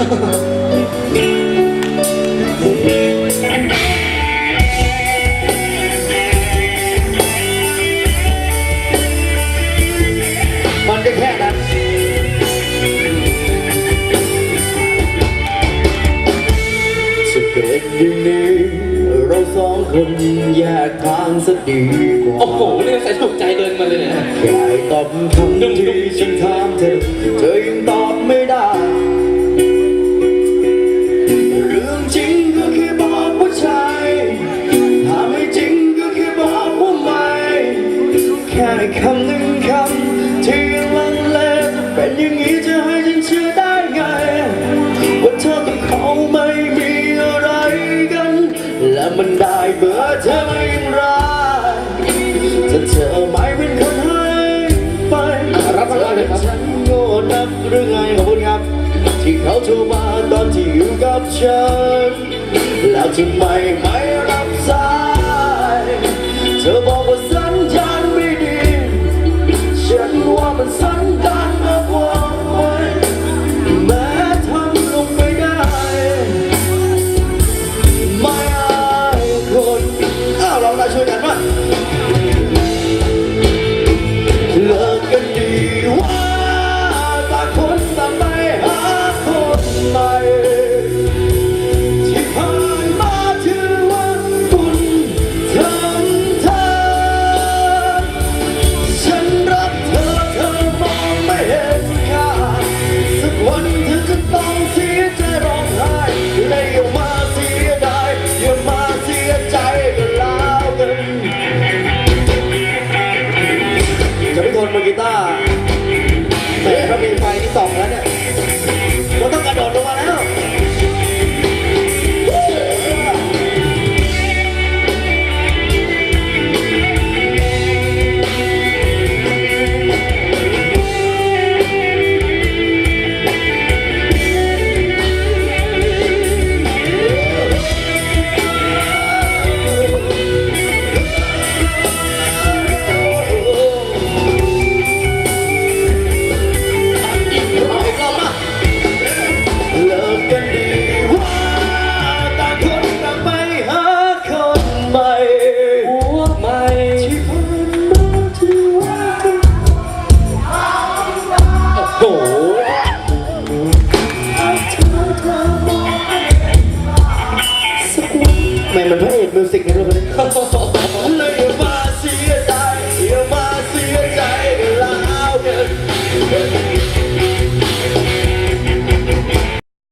มันก็แค่นั้นจะเป็นอย่างนี้เราสองคนแยกทางซะดีกว่า โอ้โหเนี่ยใส่ถูกใจเดินมาเลยเนี่ย แค่ตอบคำที่ฉันถามเธอ เธอยังตอบ คำหนึ่งคำที่ลังเลจะเป็นอย่างนี้จะให้ฉันเชื่อได้ไง ว่าเธอกับเขาไม่มีอะไรกัน และมันได้เบื่อเธออย่างไรถ้าเธอไม่เป็นคนให้ไปรับมาเลยครับฉันโง่นักหรือไงขอบคุณครับ ที่เขาโทรมาตอนที่อยู่กับฉัน แล้วทำไมไม่รับสาย ค ไม่เหมือนพระเอกมิวสิกในเรื่องนี้